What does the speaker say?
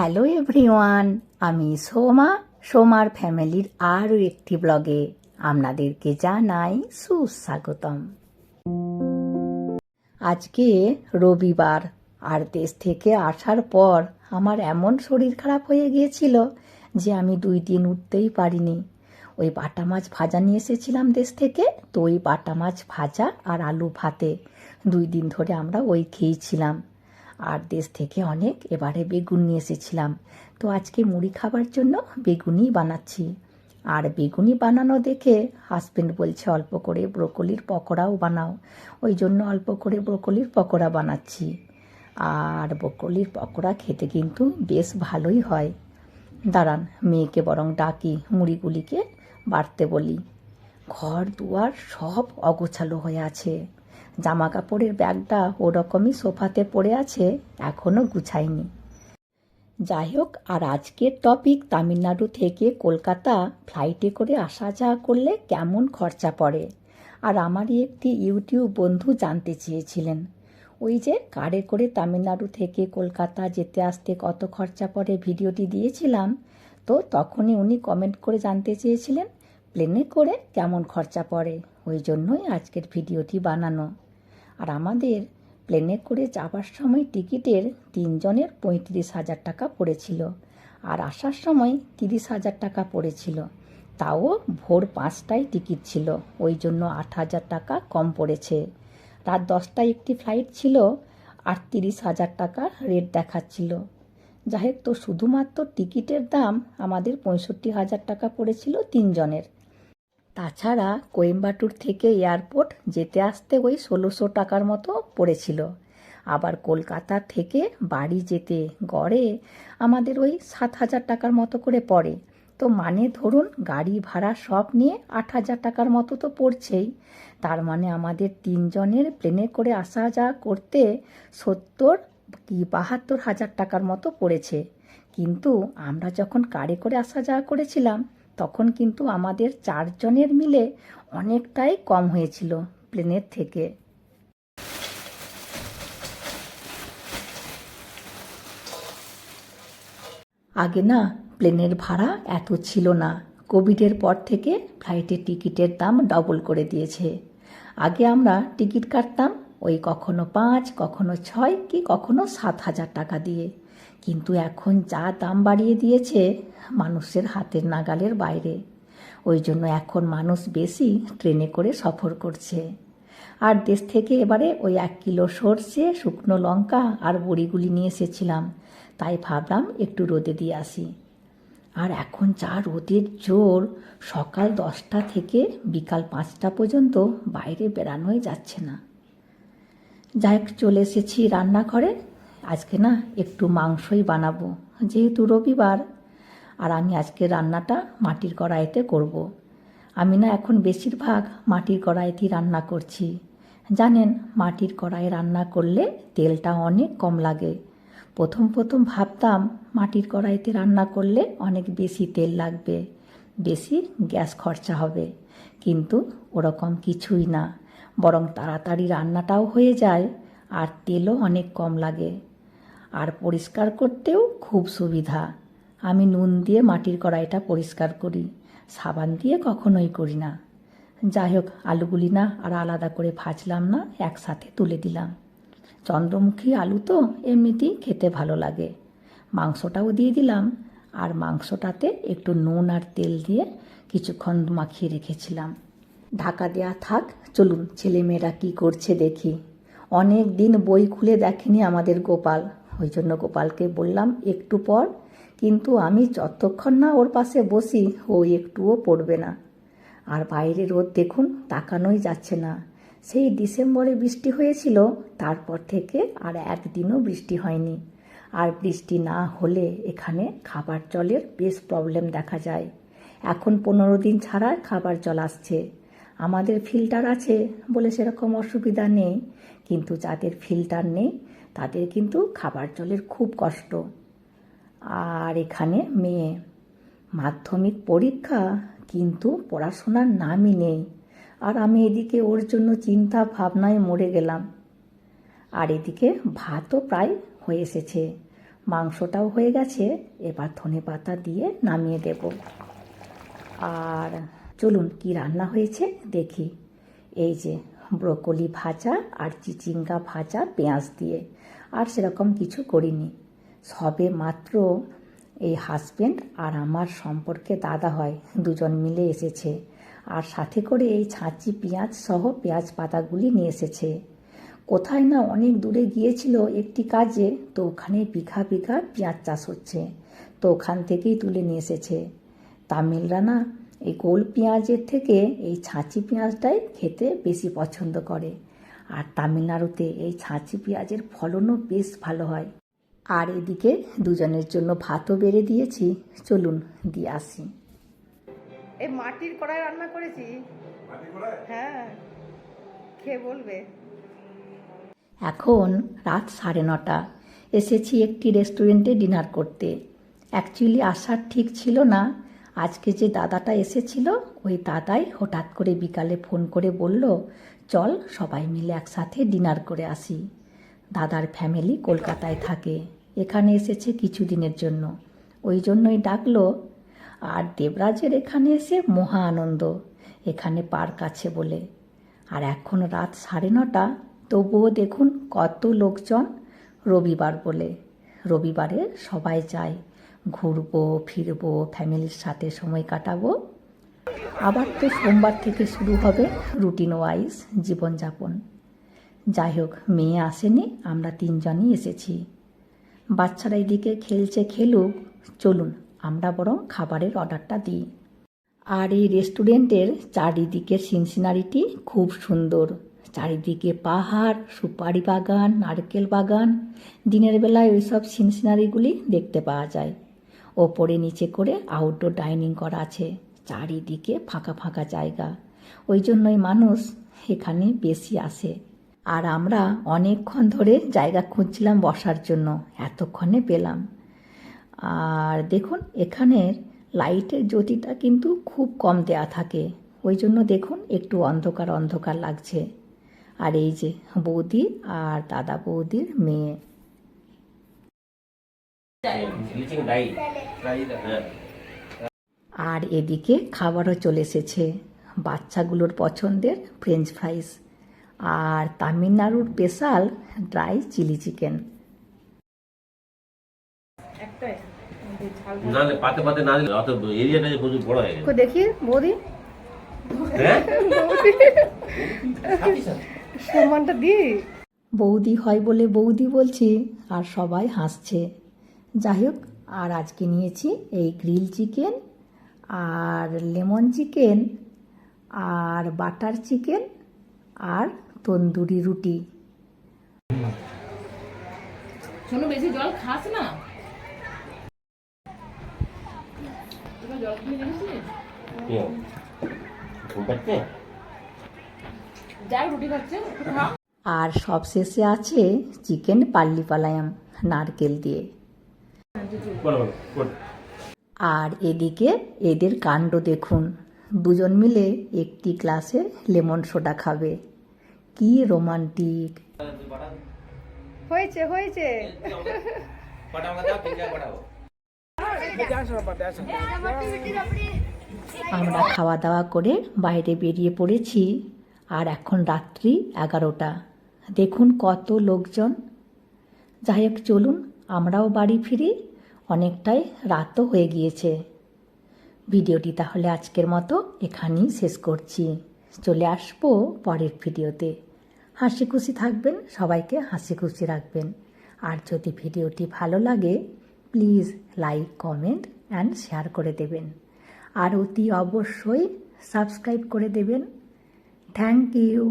Hello everyone, আমি সোমা, সোমার ফ্যামিলির আরও একটি ব্লগে আপনাদেরকে জানাই সুস্বাগতম। আজকে রবিবার, আর দেশ থেকে আসার পর আমার এমন শরীর খারাপ হয়ে গিয়েছিল যে আমি দুই দিন উঠতেই পারিনি। ওই বাটা মাছ ভাজা নিয়ে এসেছিলাম দেশ থেকে, তো ওই বাটা মাছ ভাজা আর আলু ভাতে। দুই দিন ধরে আমরা ওই খেয়েছিলাম। আর দেশ থেকে অনেক এবারে বেগুন নিয়ে এসেছিলাম। তো আজকে মুড়ি খাবার জন্য বেগুনই বানাচ্ছি। আর বেগুনি বানানো দেখে হাজবেন্ড বলছে, অল্প করে ব্রোকলির পকোড়াও বানাও। ওই জন্য অল্প করে ব্রোকলির পকোড়া বানাচ্ছি। আর ব্রোকলির পকোড়া খেতে কিন্তু বেশ ভালোই হয়। দাঁড়ান, মেয়েকে বরং ডাকি, মুড়িগুলিকে বাড়তে বলি। ঘর দুয়ার সব অগোছালো হয়ে আছে। জামা কাপড়ের ব্যাগটা ওরকমই সোফাতে পড়ে আছে এখনও গুছাইনি যাই হোক আর আজকের টপিক তামিলনাড়ু থেকে কলকাতা ফ্লাইটে করে আসা যাওয়া করলে কেমন খরচা পড়ে? আর আমারই একটি ইউটিউব বন্ধু জানতে চেয়েছিলেন, ওই যে কারে করে তামিলনাড়ু থেকে কলকাতা যেতে আসতে কত খরচা পড়ে ভিডিওটি দিয়েছিলাম, তো তখনই উনি কমেন্ট করে জানতে চেয়েছিলেন, প্লেনে করে কেমন খরচা পড়ে? ওই জন্যই আজকের ভিডিওটি বানানো। আর আমাদের প্লেনে করে যাবার সময় টিকিটের তিনজনের পঁয়ত্রিশ হাজার টাকা পড়েছিল আর আসার সময় তিরিশ হাজার টাকা পড়েছিল। তাও ভোর পাঁচটায় টিকিট ছিল, ওই জন্য আট হাজার টাকা কম পড়েছে। রাত দশটায় একটি ফ্লাইট ছিল আর তিরিশ হাজার টাকা রেট দেখাচ্ছিল। যাই তো শুধুমাত্র টিকিটের দাম আমাদের পঁয়ষট্টি হাজার টাকা পড়েছিল তিনজনের। তাছাড়া কোয়েম্বাটুর থেকে এয়ারপোর্ট যেতে আসতে ওই ষোলোশো টাকার মতো পড়েছিল। আবার কলকাতা থেকে বাড়ি যেতে গড়ে আমাদের ওই সাত হাজার টাকার মতো করে পড়ে। তো মানে ধরুন গাড়ি ভাড়া সব নিয়ে আট হাজার টাকার মতো তো পড়ছেই। তার মানে আমাদের তিনজনের প্লেনে করে আসা যাওয়া করতে সত্তর কি বাহাত্তর হাজার টাকার মতো পড়েছে। কিন্তু আমরা যখন কারে করে আসা যাওয়া করেছিলাম তখন কিন্তু আমাদের চারজনের মিলে অনেকটাই কম হয়েছিল প্লেনের থেকে। আগে না প্লেনের ভাড়া এত ছিল না। কোভিডের পর থেকে ফ্লাইটের টিকিটের দাম ডবল করে দিয়েছে। আগে আমরা টিকিট কাটতাম ওই কখনো পাঁচ, কখনো ছয়, কি কখনো সাত হাজার টাকা দিয়ে। কিন্তু এখন যা দাম বাড়িয়ে দিয়েছে মানুষের হাতের নাগালের বাইরে। ওই জন্য এখন মানুষ বেশি ট্রেনে করে সফর করছে। আর দেশ থেকে এবারে ওই এক কিলো সর্ষে, শুকনো লঙ্কা আর বড়িগুলি নিয়ে এসেছিলাম। তাই ভাবলাম একটু রোদে দিয়ে আসি। আর এখন যা রোদের জোর, সকাল দশটা থেকে বিকাল পাঁচটা পর্যন্ত বাইরে বেড়ানোই যাচ্ছে না। যাই চলে এসেছি রান্নাঘরে। আজকে না একটু মাংসই বানাবো। যেহেতু রবিবার, আর আমি আজকে রান্নাটা মাটির কড়াইতে করব। আমি না এখন বেশিরভাগ মাটির কড়াইতেই রান্না করছি। জানেন, মাটির কড়াই রান্না করলে তেলটা অনেক কম লাগে। প্রথম প্রথম ভাবতাম মাটির কড়াইতে রান্না করলে অনেক বেশি তেল লাগবে, বেশি গ্যাস খরচা হবে। কিন্তু ওরকম কিছুই না, বরং তাড়াতাড়ি রান্নাটাও হয়ে যায় আর তেলও অনেক কম লাগে। আর পরিষ্কার করতেও খুব সুবিধা। আমি নুন দিয়ে মাটির কড়াইটা পরিষ্কার করি, সাবান দিয়ে কখনোই করি না। যাই হোক, আলুগুলি না আর আলাদা করে ভাজলাম না, একসাথে তুলে দিলাম। চন্দ্রমুখী আলু তো এমনিতেই খেতে ভালো লাগে। মাংসটাও দিয়ে দিলাম, আর মাংসটাতে একটু নুন আর তেল দিয়ে কিছুক্ষণ মাখিয়ে রেখেছিলাম। ঢাকা দেয়া থাক, চলুন ছেলেমেয়েরা কি করছে দেখি। অনেক দিন বই খুলে দেখেনি আমাদের গোপাল। ওই জন্য গোপালকে বললাম, একটু পর। কিন্তু আমি যতক্ষণ না ওর পাশে বসি, ও একটুও পড়বে না। আর বাইরে রোদ দেখুন, তাকানোই যাচ্ছে না। সেই ডিসেম্বরে বৃষ্টি হয়েছিল, তারপর থেকে আর একদিনও বৃষ্টি হয়নি। আর বৃষ্টি না হলে এখানে খাবার জলের বেশ প্রবলেম দেখা যায়। এখন পনেরো দিন ছাড়া খাবার জল আসছে। আমাদের ফিল্টার আছে বলে সেরকম অসুবিধা নেই। কিন্তু যাদের ফিল্টার নেই তাদের কিন্তু খাবার জলের খুব কষ্ট। আর এখানে মেয়ে, মাধ্যমিক পরীক্ষা কিন্তু পড়াশোনার নামই নেই। আর আমি এদিকে ওর জন্য চিন্তা ভাবনায় মরে গেলাম। আর এদিকে ভাতও প্রায় হয়ে এসেছে। মাংসটাও হয়ে গেছে, এবার ধনে পাতা দিয়ে নামিয়ে দেব। আর চলুন কি রান্না হয়েছে দেখি। এই যে ব্রোকলি ভাজা আর চিচিঙ্গা ভাজা পেঁয়াজ দিয়ে। আর সেরকম কিছু করিনি। সবে মাত্র এই হাজবেন্ড আর আমার সম্পর্কে দাদা হয়, দুজন মিলে এসেছে। আর সাথে করে এই ছাঁচি পেঁয়াজ সহ পেঁয়াজ পাতাগুলি নিয়ে এসেছে। কোথায় না অনেক দূরে গিয়েছিল একটি কাজে, তো ওখানে বিঘা বিঘা পেঁয়াজ চাষ হচ্ছে, তো ওখান থেকেই তুলে নিয়ে এসেছে। তামিলরা না এই গোল পেঁয়াজের থেকে এই ছাঁচি পেঁয়াজটাই খেতে বেশি পছন্দ করে। আর তামিলনাড়ুতে এই ছাঁচি পেঁয়াজের ফলনও বেশ ভালো হয়। আর এদিকে দুজনের জন্য ভাতও বেড়ে দিয়েছি। চলুন দিয়ে আসি। এই মাটির কড়াই রান্না করেছি। হ্যাঁ খেয়ে বলবে। এখন রাত সাড়ে নটা। এসেছি একটি রেস্টুরেন্টে ডিনার করতে। অ্যাকচুয়ালি আসার ঠিক ছিল না। আজকে যে দাদাটা এসেছিল, ওই দাদাই হঠাৎ করে বিকালে ফোন করে বলল, চল সবাই মিলে একসাথে ডিনার করে আসি। দাদার ফ্যামিলি কলকাতায় থাকে, এখানে এসেছে কিছুদিনের জন্য। ওই জন্যই ডাকলো, আর দেবরাজের এখানে এসে মহা আনন্দ, এখানে পার্ক আছে বলে। আর এখন রাত সাড়ে নটা, তবুও দেখুন কত লোকজন রবিবার বলে। রবিবারে সবাই যায় ঘুরবো, ফিরবো, ফ্যামিলির সাথে সময় কাটাবো। আবার তো সোমবার থেকে শুরু হবে রুটিন ওয়াইজ জীবনযাপন। যাই হোক, মেয়ে আসেনি, আমরা তিনজনই এসেছি। বাচ্চারা এদিকে খেলছে খেলুক, চলুন, আমরা বরং খাবারের অর্ডারটা দিই। আর এই রেস্টুরেন্টের চারিদিকের সিনসিনারিটি খুব সুন্দর। চারিদিকে পাহাড়, সুপারি বাগান, নারকেল বাগান, দিনের বেলায় ওইসব সিনসিনারিগুলি দেখতে পাওয়া যায়। ওপরে নিচে করে আউটডোর ডাইনিং করা আছে। চারিদিকে ফাঁকা ফাঁকা জায়গা। ওই জন্যই মানুষ এখানে বেশি আসে। আর আমরা অনেকক্ষণ ধরে জায়গা খুঁজছিলাম বসার জন্য, এতক্ষণে পেলাম। আর দেখুন, এখানের লাইটের জ্যোতিটা কিন্তু খুব কম দেয়া থাকে। ওই জন্য দেখুন, একটু অন্ধকার অন্ধকার লাগছে। আর এই যে বৌদি আর দাদা বৌদির মেয়ে। আর এদিকে খাবারও চলে এসেছে। বাচ্চাগুলোর পছন্দের ফ্রেঞ্চ ফ্রাইস আর তামিলনাড়ুর স্পেশাল ড্রাই চিলি চিকেন না না পাতে পাতে না দিলে অত এরিয়াটা যে প্রচুর বড় হয়ে গেছে। দেখি বৌদি? হ্যাঁ? সম্মানটা দি। বৌদি হয় বলে বৌদি বলছি আর সবাই হাসছে। যাই হোক আর আজকে নিয়েছি এই গ্রিল চিকেন আর লেমন চিকেন আর বাটার চিকেন আর তন্দুরি রুটি। শোনো বেশি জল খাস না। জল খেয়ে যাই রুটি খাচ্ছে আর সবশেষে আছে চিকেন পাল্লি পালায়াম নারকেল দিয়ে। আর এদিকে এদের কাণ্ড দেখুন। দুজন মিলে একটি ক্লাসে লেমন সোডা খাবে। কি রোমান্টিক। হয়েছে হয়েছে। আমরা খাওয়া দাওয়া করে বাইরে বেরিয়ে পড়েছি আর এখন রাত্রি এগারোটা। দেখুন কত লোকজন। যাই হোক চলুন আমরাও বাড়ি ফিরি, অনেকটাই রাতও হয়ে গিয়েছে। ভিডিওটি তাহলে আজকের মতো এখানেই শেষ করছি। চলে আসব পরের ভিডিওতে। হাসি খুশি থাকবেন, সবাইকে হাসি খুশি রাখবেন। আর যদি ভিডিওটি ভালো লাগে, please like, comment and share করে দেবেন। আর অতি অবশ্যই সাবস্ক্রাইব করে দেবেন। Thank you.